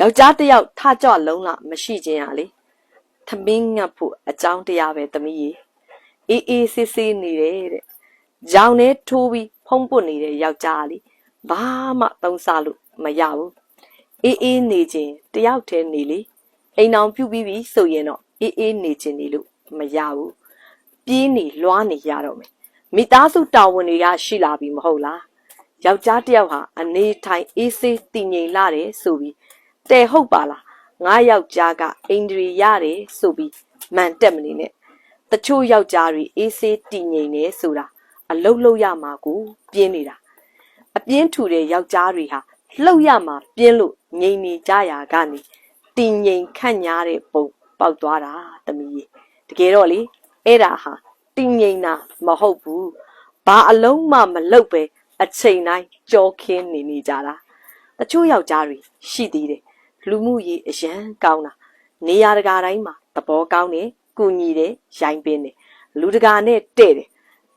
ယောက်ျားတစ်ယောက်ထကြွလုံးလမရှိခြင်းရလေသမင်းငတ်ဖို့အကြောင်းတရားပဲသမီးရေအေးအေးဆေးဆေးနေတယ်တဲ့ကြောင်နဲ့ထိုးပြီးဖုံးပွနေတဲ့ယောက်ျားလေဘာမှသုံးစားလို့မရဘူးအေးအေးနေခြင်းတယောက်တည်းနေလေအိမ်အောင်ပြုတ်ပြီးပြီဆိုရင်တော့အေးအေးနေခြင်းနေလို့မရဘူးပြေးနေလွှားနေရတော့မယ်မိသားစုတာဝန်တွေကရှိလာပြီမဟုတ်လားယောက်ျားတစ်ယောက်ဟာအနေထိုင်အေးဆေးတည်ငြိမ်လာတယ်ဆိုပြီး တဲဟုတ်ပါလားငါယောက်ျားကအိန္ဒြေရတယ်ဆိုပြီးမှန်တက်မနေနဲ့တချို့ယောက်ျားတွေအေးဆေးတည်ငြိမ်နေဆိုတာအလုတ်လုတ်ရမှာကိုပြင်းနေတာအပြင်းထူတဲ့ယောက်ျားတွေဟာလှုပ်ရမှာပြင်းလို့ငြိမ်နေကြရာကနေတည်ငြိမ်ခန့်ညားတဲ့ပုံပေါက်သွားတာသမီးရေတကယ်တော့လေအဲ့ဒါဟာတည်ငြိမ်တာမဟုတ်ဘူးဘာအလုံးမှမလုပ်ပဲအချိန်တိုင်းကြောခင်းနေနေကြတာတချို့ယောက်ျားတွေရှိသေးတယ် လူမှုရေးအရန်ကောင်းတာနေရာတကာတိုင်းမှာသဘောကောင်းတယ်ကုညီတယ်ရိုင်းပင်းတယ်လူတကာနဲ့တဲ့တယ်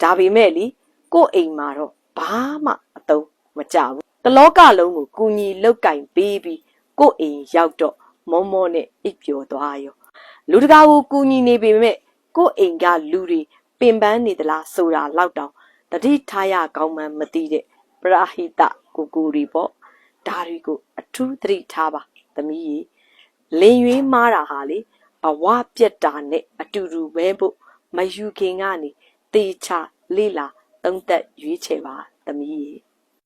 ဒါပေမဲ့လीကိုယ့်အိမ်မှာတော့ဘာမှအသုံးမကျဘူးတလောကလုံးကိုကုညီလောက်ကင်ပေးပြီးကိုယ့်အိမ်ရောက်တော့မောမောနဲ့အိပ်ပျော်သွားရောလူတကာကိုကူညီနေပေမဲ့ကိုယ့်အိမ်ကလူတွေပင်ပန်းနေသလားဆိုတာလောက်တောင်တတိထားရကောင်းမှန်းမသိတဲ့ပရာဟိတကိုကိုတွေပေါ့ဒါတွေကိုအထူးသတိထားပါ သမီးကြီးလင်ရွေးမားတာဟာလေဘဝပြက်တာနဲ့အတူတူပဲဖို့မယူခင်ကနေတေချာလေးလာသုံးသက်ရွေးချယ်ပါသမီးကြီး